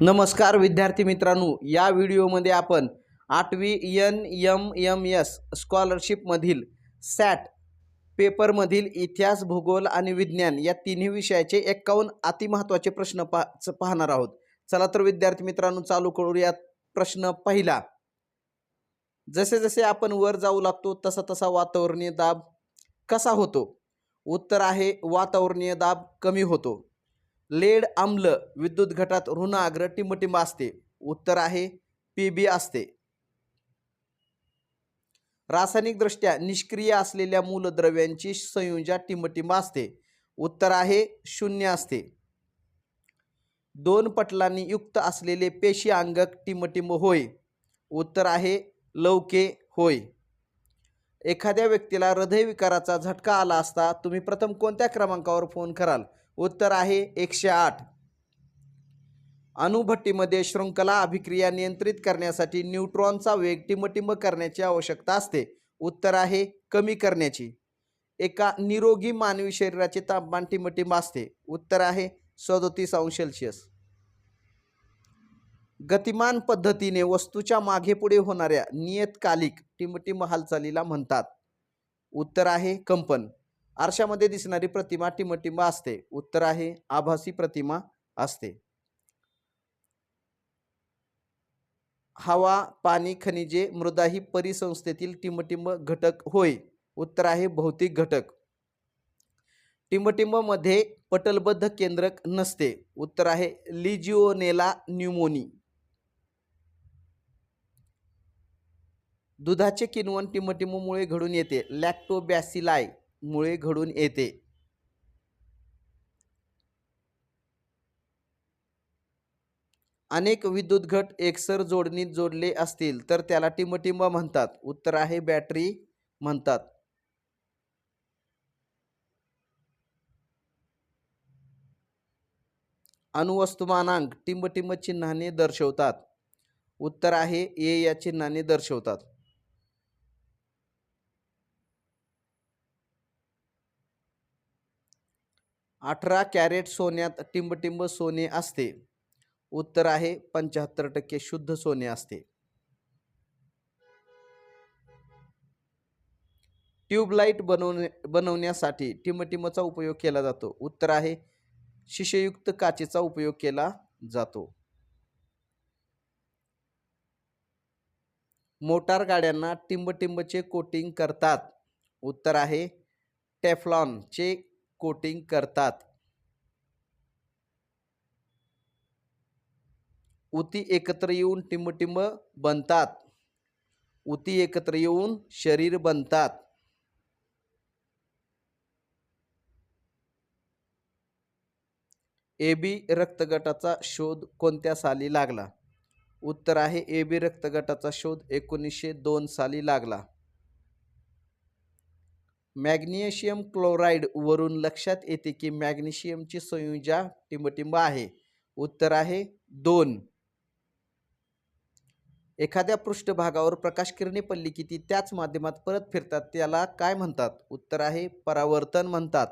नमस्कार विद्यार्थी मित्रांनो या व्हिडिओमध्ये आपण आठवी एन एम एम एस स्कॉलरशिपमधील सॅट पेपरमधील इतिहास भूगोल आणि विज्ञान या तिन्ही विषयाचे एक्कावन्न अतिमहत्त्वाचे प्रश्न पा च- पाहणार आहोत. चला तर विद्यार्थी मित्रांनो चालू करूया प्रश्न पहिला. जसे जसे आपण वर जाऊ लागतो तसा तसा वातावरणीय दाब कसा होतो? उत्तर आहे वातावरणीय दाब कमी होतो. लेड आम्ल विद्युत घटात ऋण आग्र टिंबटिंब असते उत्तर आहे पी बी असते. रासायनिकदृष्ट्या निष्क्रिय असलेल्या मूलद्रव्यांची संयुजा टिंबटिंब असते उत्तर आहे शून्य असते. दोन पटलांनी युक्त असलेले पेशी अंगक टिंबटिंब होय. उत्तर आहे लवके होय. एखाद्या व्यक्तीला हृदयविकाराचा झटका आला असता तुम्ही प्रथम कोणत्या क्रमांकावर फोन कराल? उत्तर आहे एकशे आठ. अणुभट्टीमध्ये शृंखला अभिक्रिया नियंत्रित करण्यासाठी न्यूट्रॉनचा वेग टिमटिंब करण्याची आवश्यकता असते. उत्तर आहे कमी करण्याची. एका निरोगी मानवी शरीराचे तापमान टिमटिंब असते. उत्तर आहे सदोतीस अंश सेल्सिअस. गतिमान पद्धतीने वस्तूच्या मागे पुढे होणाऱ्या नियतकालिक टिमटिंब हालचालीला म्हणतात. उत्तर आहे कंपन. आरशामध्ये दिसणारी प्रतिमा टिंबटिंब असते. उत्तर आहे आभासी प्रतिमा असते. हवा पाणी खनिजे मृदा ही परिसंस्थेतील टिंबटिंब घटक होय. उत्तर आहे भौतिक घटक. टिंबटिंबमध्ये पटलबद्ध केंद्रक नसते. उत्तर आहे लिजिओनेला न्यूमोनी. दुधाचे किनवण टिंबटिंबमुळे घडून येते. लॅक्टोबॅसिलाय मुळे घडून येते. अनेक विद्युत घट एकसर जोडणीत जोडले असतील तर त्याला टिंबटिंब म्हणतात. उत्तर आहे बॅटरी म्हणतात. अणुवस्तुमानांक टिंबटिंब चिन्हाने दर्शवतात. उत्तर आहे ए या चिन्हाने दर्शवतात. अठरा कॅरेट सोन्यात टिंबटिंब सोने असते. उत्तर आहे पंच्याहत्तर टक्के शुद्ध सोने असते. ट्यूबलाईट बनवणे बनवण्यासाठी टिंबटिंबचा उपयोग केला जातो. उत्तर आहे शिशयुक्त काचेचा उपयोग केला जातो. मोटार गाड्यांना टिंबटिंबचे कोटिंग करतात. उत्तर आहे टेफ्लॉनचे कोटिंग करतात. उती एकत्र येऊन टिंबटिंब बनतात. उती एकत्र येऊन शरीर बनतात. ए बी रक्तगटाचा शोध कोणत्या साली लागला? उत्तर आहे ए बी रक्तगटाचा शोध एकोणीसशे दोन साली लागला. मॅग्नेशियम क्लोराईड वरून लक्षात येते की मॅग्नेशियमची संयुजा टिंबटिंब आहे. उत्तर आहे दोन. एखाद्या पृष्ठभागावर प्रकाशकिरणे पडली की ती त्याच माध्यमात परत फिरतात त्याला काय म्हणतात? उत्तर आहे परावर्तन म्हणतात.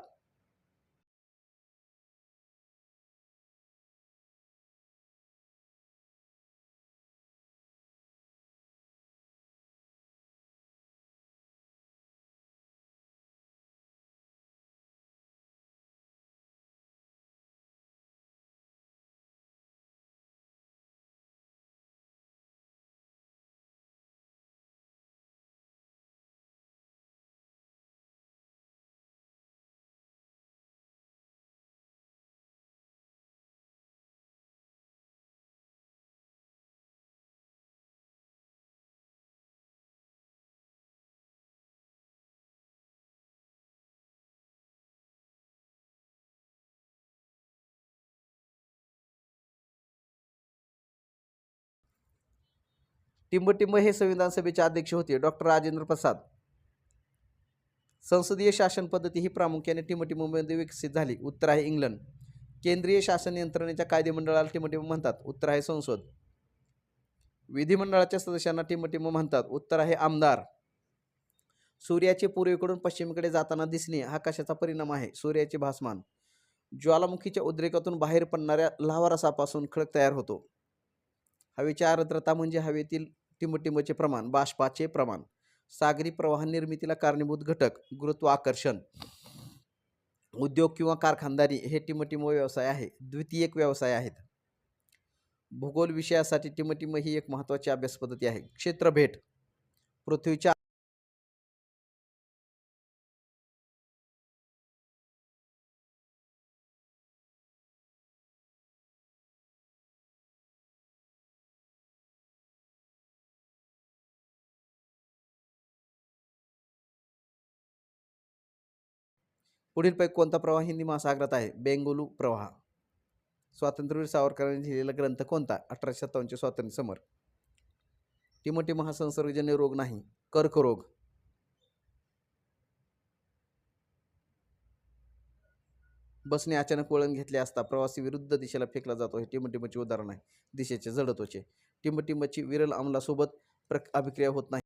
टिंबटिंब हे संविधान सभेचे अध्यक्ष होते. डॉक्टर राजेंद्र प्रसाद. संसदीय शासन पद्धती ही प्रामुख्याने टिंबटिंबमध्ये विकसित झाली. उत्तर आहे इंग्लंड. केंद्रीय शासन यंत्रणेच्या कायदेमंडळाला टिंबटिंब म्हणतात. उत्तर आहे संसद. विधिमंडळाच्या सदस्यांना टिंबटिंब म्हणतात. उत्तर आहे आमदार. सूर्याचे पूर्वेकडून पश्चिमेकडे जाताना दिसणे हा कशाचा परिणाम आहे? सूर्याचे भासमान. ज्वालामुखीच्या उद्रेकातून बाहेर पडणाऱ्या लावारसापासून खडक तयार होतो. हवेची आर्द्रता म्हणजे हवेतील टिंबटिंबचे प्रमाण बाष्पाचे प्रमाण. सागरी प्रवाह निर्मितीला कारणीभूत घटक गुरुत्वाकर्षण. उद्योग किंवा कारखानदारी हे टिमटिम व्यवसाय आहे द्वितीयक व्यवसाय आहेत. भूगोल विषयासाठी टिमटिम ही एक महत्त्वाची अभ्यास पद्धती आहे. क्षेत्रभेट पृथ्वीच्या पुढीलपैकी कोणता प्रवाह हिंदी महासागरात आहे? बेंगोलू प्रवाह. स्वातंत्र्यवीर सावरकरांनी लिहिलेला ग्रंथ कोणता? अठराशे सत्तावन्नचे स्वातंत्र्य समर टिमोटिम हा संसर्गजन्य रोग नाही. कर्करोग बसने अचानक वळण घेतले असता प्रवासी विरुद्ध दिशेला फेकला जातो हे टिमटिमचे उदाहरण आहे. दिशेचे जडत्वचे टिमटिंबची विरल अंमलासोबत प्र अभिक्रिया होत नाही.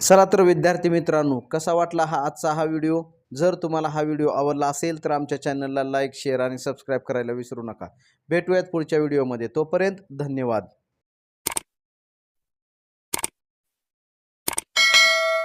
चला तर विद्यार्थी मित्रांनो कसा वाटला हा आजचा हा व्हिडिओ? जर तुम्हाला हा व्हिडिओ आवडला असेल तर आमच्या चॅनलला लाईक शेअर आणि सबस्क्राईब करायला विसरू नका. भेटूयात पुढच्या व्हिडिओमध्ये. तोपर्यंत धन्यवाद.